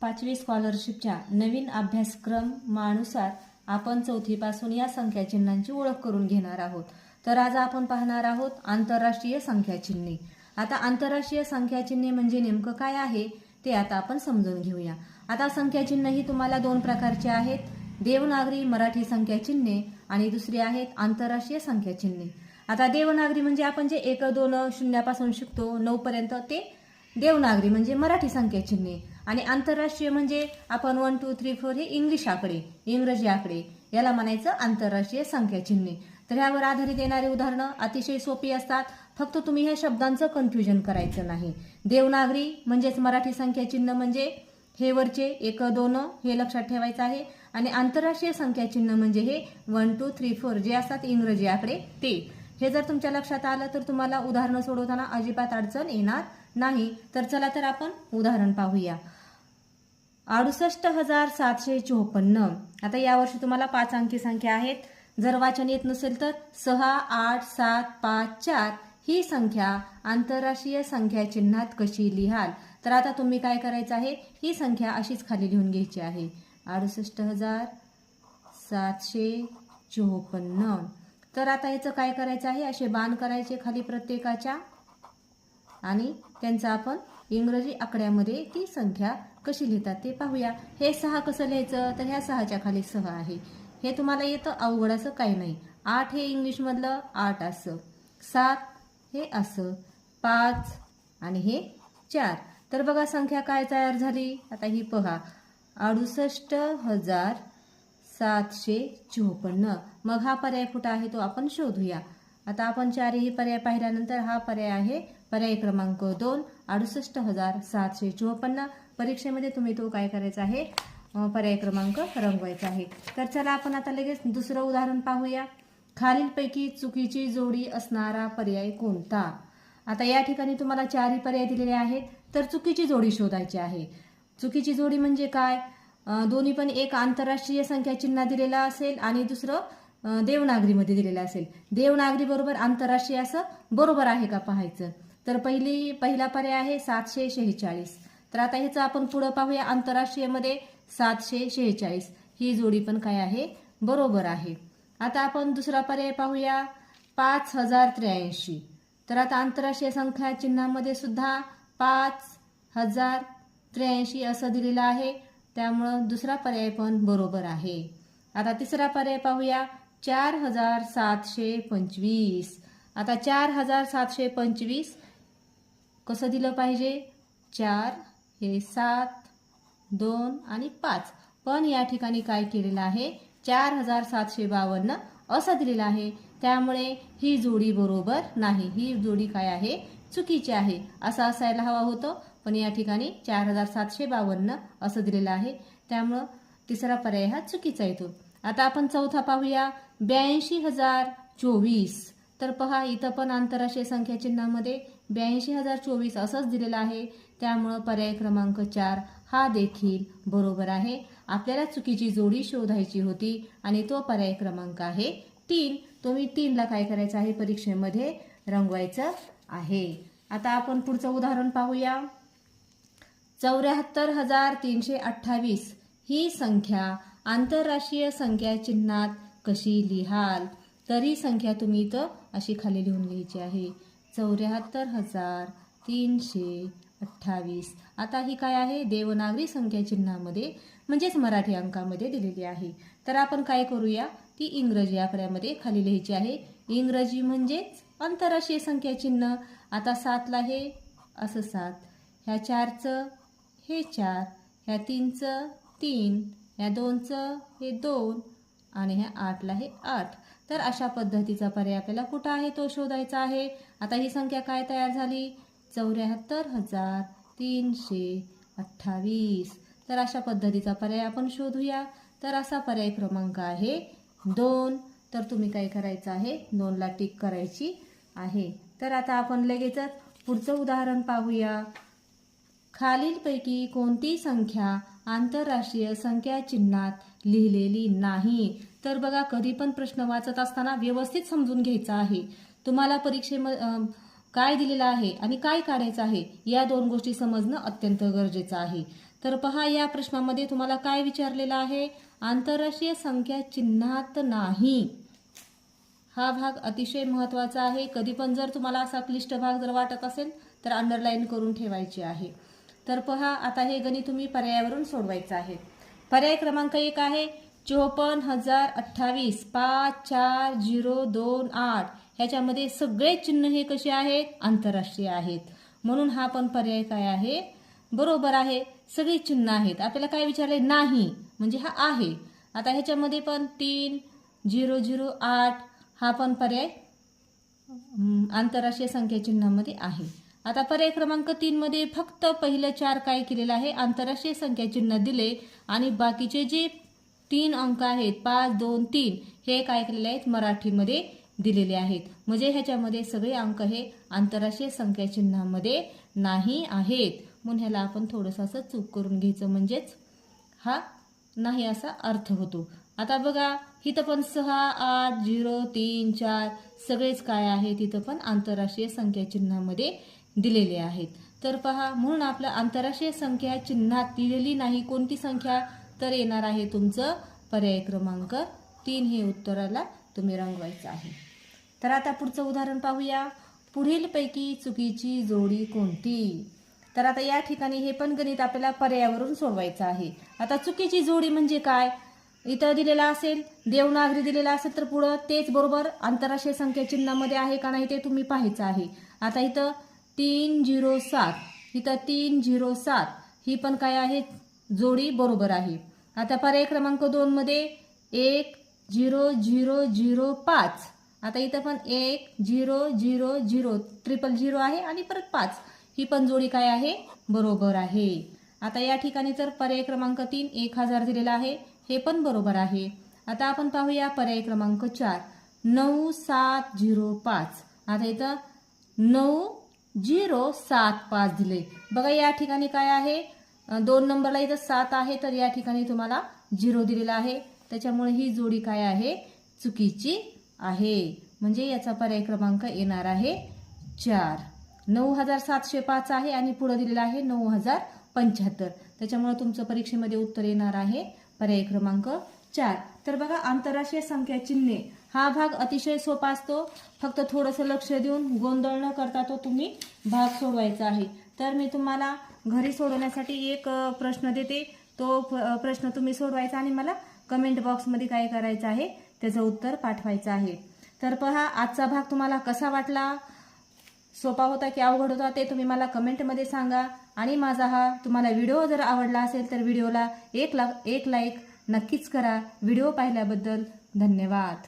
पाचवी स्कॉलरशिपच्या नवीन अभ्यासक्रमानुसार आपण चौथीपासून या संख्या चिन्हांची ओळख करून घेणार आहोत. तर आज आपण पाहणार आहोत आंतरराष्ट्रीय संख्या चिन्हे. आता आंतरराष्ट्रीय संख्याचिन्हे म्हणजे नेमकं काय आहे ते आता आपण समजून घेऊया. आता संख्या चिन्ह ही तुम्हाला दोन प्रकारचे आहेत. देवनागरी मराठी संख्या चिन्हे आणि दुसरी आहेत आंतरराष्ट्रीय संख्याचिन्हे आता देवनागरी म्हणजे आपण जे एक दोन शून्यापासून शिकतो नऊपर्यंत ते देवनागरी म्हणजे मराठी संख्या चिन्हे आणि आंतरराष्ट्रीय म्हणजे आपण वन टू थ्री फोर हे इंग्लिश आकडे इंग्रजी आकडे याला म्हणायचं आंतरराष्ट्रीय संख्या चिन्हे तर ह्यावर आधारित येणारी उदाहरणं अतिशय सोपी असतात. फक्त तुम्ही ह्या शब्दांचं कन्फ्युजन करायचं नाही. देवनागरी म्हणजेच मराठी संख्या चिन्ह म्हणजे हे वरचे एक दोन हे लक्षात ठेवायचं आहे. आणि आंतरराष्ट्रीय संख्या चिन्ह म्हणजे हे वन टू थ्री फोर जे असतात इंग्रजी आकडे ते. हे जर तुमच्या लक्षात आलं तर तुम्हाला उदाहरणं सोडवताना अजिबात अडचण येणार नाही तर चला तर आपण उदाहरण पाहूया. अडुसष्ट हजार सातशे चोपन्न. आता यावर्षी तुम्हाला पाच अंकी संख्या आहेत. जर वाचन येत नसेल तर सहा आठ सात पाच चार ही संख्या आंतरराष्ट्रीय संख्या चिन्हात कशी लिहाल? तर आता तुम्ही काय करायचं आहे? ही संख्या अशीच खाली लिहून घ्यायची आहे. अडुसष्ट हजार सातशे चोपन्न. तर आता याचं काय करायचं आहे? असे बाण करायचे खाली प्रत्येकाच्या. आणि त्यांचा आपण इंग्रजी आकड्यामध्ये ती संख्या कशी लिहितात ते पाहूया. हे सहा कसं लिहायचं? तर ह्या सहाच्या खाली सहा आहे. हे तुम्हाला येतं अवघड असं काही नाही. आठ हे इंग्लिशमधलं आठ असं. सात हे असं. पाच आणि हे चार. तर बघा संख्या काय तयार झाली? आता ही पहा. अडुसष्ट हजार सातशे चोपन्न. मग हा पर्याय कुठं आहे तो आपण शोधूया. आता आपण चारही पर्याय पाहिल्यानंतर हा पर्याय आहे पर्याय क्रमांक दोन अडुसष्ट हजार सातशे चोपन्न. परीक्षेमध्ये तुम्ही तो काय करायचा आहे? पर्याय क्रमांक रंगवायचा आहे. तर चला आपण आता लगेच दुसरं उदाहरण पाहूया. खालीलपैकी चुकीची जोडी असणारा पर्याय कोणता? आता या ठिकाणी तुम्हाला चारही पर्याय दिलेले आहेत तर चुकीची जोडी शोधायची आहे. चुकीची जोडी म्हणजे काय? दोन्ही पण एक आंतरराष्ट्रीय संख्या चिन्ह दिलेला असेल आणि दुसरं देवनागरीमध्ये दिलेलं असेल. देवनागरी बरोबर आंतरराष्ट्रीय असं बरोबर आहे का पाहायचं? तर पहिली पहिला पर्याय आहे सातशे शेहेचाळीस. तर आता ह्याचं आपण पुढं पाहूया. आंतरराष्ट्रीयमध्ये सातशे शेहेचाळीस. ही जोडी पण काय आहे? बरोबर आहे. आता आपण दुसरा पर्याय पाहूया. पाच हजार त्र्याऐंशी. तर आता आंतरराष्ट्रीय संख्या चिन्हामध्ये सुद्धा पाच हजार त्र्याऐंशी असं दिलेलं आहे. त्यामुळं दुसरा पर्याय पण बरोबर आहे. आता तिसरा पर्याय पाहूया. चार हजार सातशे पंचवीस. आता चार हजार सातशे पंचवीस कसं दिलं पाहिजे? चार हे सात दोन आणि पाच. पण या ठिकाणी काय केलेलं आहे? चार हजार सातशे बावन्न असं दिलेलं आहे. त्यामुळे ही जोडी बरोबर नाही. ही जोडी काय आहे? चुकीची आहे. असं असायला हवा होतं. पण या ठिकाणी चार हजार सातशे बावन्न असं दिलेलं आहे. त्यामुळं तिसरा पर्याय हा चुकीचा येतो. आता आपण चौथा पाहूया. ब्याऐंशी हजार चोवीस तर पहा इथं पण आंतरराष्ट्रीय संख्या चिन्हामध्ये ब्याऐंशी हजार चोवीस असंच दिलेलं आहे. त्यामुळं पर्याय क्रमांक चार हा देखील बरोबर आहे. आपल्याला चुकीची जोडी शोधायची होती आणि तो पर्याय क्रमांक आहे तीन. तुम्ही तीनला काय करायचं आहे? परीक्षेमध्ये रंगवायचं आहे. आता आपण पुढचं उदाहरण पाहूया. चौऱ्याहत्तर हजार तीनशे अठ्ठावीस ही संख्या आंतरराष्ट्रीय संख्या चिन्हात कशी लिहाल? तर ही संख्या तुम्ही इथं अशी खाली लिहून घ्यायची आहे. चौऱ्याहत्तर हजार तीनशे अठ्ठावीस. आता ही काय आहे? देवनागरी संख्या चिन्हामध्ये म्हणजेच मराठी अंकामध्ये दिलेली आहे. तर आपण काय करूया? ती इंग्रजी आकड्यामध्ये खाली लिहायची आहे. इंग्रजी म्हणजेच आंतरराष्ट्रीय संख्या चिन्ह. आता सातला हे असं सात. ह्या चारचं हे चार. ह्या तीनचं तीन. ह्या दोनचं हे दोन. आणि ह्या आठला हे आठ. तर अशा पद्धतीचा पर्याय आपल्याला कुठं आहे? तो शोधायचा आहे. आता ही संख्या काय तयार झाली? चौऱ्याहत्तर हजार तीनशे अठ्ठावीस. तर अशा पद्धतीचा पर्याय आपण शोधूया. तर असा पर्याय क्रमांक आहे दोन. तर तुम्ही काय करायचं आहे? दोनला टिक करायची आहे. तर आता आपण लगेचच पुढचं उदाहरण पाहूया. खालीलपैकी कोणती संख्या आंतरराष्ट्रीय संख्या चिन्हात लिहिलेली नाही. तर बघा कधी पण प्रश्न वाचत असताना व्यवस्थित समजून घ्यायचा आहे. तुम्हाला परीक्षेम काय दिलेलं आहे आणि काय काढायचं आहे या दोन गोष्टी समजणं अत्यंत गरजेचं आहे. तर पहा या प्रश्नामध्ये तुम्हाला काय विचारलेलं आहे? आंतरराष्ट्रीय संख्या चिन्हात नाही. हा भाग अतिशय महत्त्वाचा आहे. कधी पण जर तुम्हाला असा क्लिष्ट भाग जर वाटत असेल तर अंडरलाईन करून ठेवायची आहे. तर पहा आता हे गणित तुम्ही पर्यायावरून सोडवायचं आहे. पर्याय क्रमांक एक आहे चोपन्न हजार अठ्ठावीस पाच चार झिरो दोन आठ. ह्याच्यामध्ये सगळे चिन्ह हे कसे आहेत? आंतरराष्ट्रीय आहेत. म्हणून हा पण पर्याय काय आहे? बरोबर आहे. सगळी चिन्ह आहेत. आपल्याला काय विचारले नाही. म्हणजे हा आहे. आता ह्याच्यामध्ये पण तीन झिरो झिरो आठ हा पण पर्याय आंतरराष्ट्रीय संख्या चिन्हामध्ये आहे. आता पर्याय क्रमांक तीन मध्ये फक्त पहिलं चार काय केलेलं आहे? आंतरराष्ट्रीय संख्या चिन्ह दिले आणि बाकीचे जे तीन अंक आहेत पाच दोन तीन हे काय केलेले आहेत? मराठीमध्ये दिलेले आहेत. म्हणजे ह्याच्यामध्ये सगळे अंक हे आंतरराष्ट्रीय संख्या चिन्हामध्ये नाही आहेत. म्हणून ह्याला आपण थोडंसं असं चूक करून घ्यायचं म्हणजेच हा नाही असा अर्थ होतो. आता बघा इथं पण सहा आठ झिरो तीन चार सगळेच काय आहे तिथं पण आंतरराष्ट्रीय संख्या चिन्हामध्ये दिलेले आहेत. तर पहा म्हणून आपलं आंतरराष्ट्रीय संख्या चिन्हात दिलेली नाही कोणती संख्या? तर येणार आहे तुमचं पर्याय क्रमांक तीन. हे उत्तराला तुम्ही रंगवायचं आहे. तर आता पुढचं उदाहरण पाहूया. पुढीलपैकी चुकीची जोडी कोणती? तर आता या ठिकाणी हे पण गणित आपल्याला पर्यायावरून सोडवायचं आहे. आता चुकीची जोडी म्हणजे काय? इथं दिलेला असेल देवनागरी दिलेला असेल तर पुढं तेच बरोबर आंतरराष्ट्रीय संख्या चिन्हामध्ये आहे का नाही ते तुम्ही पाहायचं आहे. आता इथं तीन झिरो सात. इथं तीन झिरो सात. ही पण काय आहे? जोडी बरोबर आहे. आता पर्याय क्रमांक दोनमध्ये एक झिरो झिरो झिरो पाच. आता इथं पण एक zero zero zero. Triple zero आहे आणि परत पाच. ही पण जोडी काय आहे? बरोबर आहे. आता या ठिकाणी तर पर्याय क्रमांक तीन एक हजार दिलेला आहे. हे पण बरोबर आहे. आता आपण पाहूया पर्याय क्रमांक चार. नऊ सात झिरो पाच. आता इथं नऊ झिरो सात पाच दिले. बघा या ठिकाणी काय आहे? दोन नंबरला इथं सात आहे तर या ठिकाणी तुम्हाला झिरो दिलेला आहे. त्याच्यामुळे ही जोडी काय आहे? चुकीची आहे. म्हणजे याचा पर्याय क्रमांक येणार आहे चार. नऊ हजार सातशे पाच आहे आणि पुढं दिलेला आहे नऊ हजार पंच्याहत्तर. त्याच्यामुळे तुमचं परीक्षेमध्ये उत्तर येणार आहे. पर्याय क्रमांक चार. तर बघा आंतरराष्ट्रीय संख्या चिन्हे. हा भाग अतिशय सोपा असतो. फक्त थोडंसं लक्ष देऊन गोंधळ न करता तो तुम्ही भाग सोडवायचा आहे. तर मी तुम्हाला घरी सोडवण्यासाठी एक प्रश्न देते. तो प्रश्न तुम्ही सोडवायचा आणि मला कमेंट बॉक्समध्ये काय करायचं आहे त्याचं उत्तर पाठवायचं आहे. तर पहा आजचा भाग तुम्हाला कसा वाटला? सोपा होता की अवघड होता ते तुम्ही मला कमेंटमध्ये सांगा. आणि माझा हा तुम्हाला व्हिडिओ जर आवडला असेल तर व्हिडिओला एक ला एक लाईक नक्कीच करा. व्हिडिओ पाहिल्याबद्दल धन्यवाद.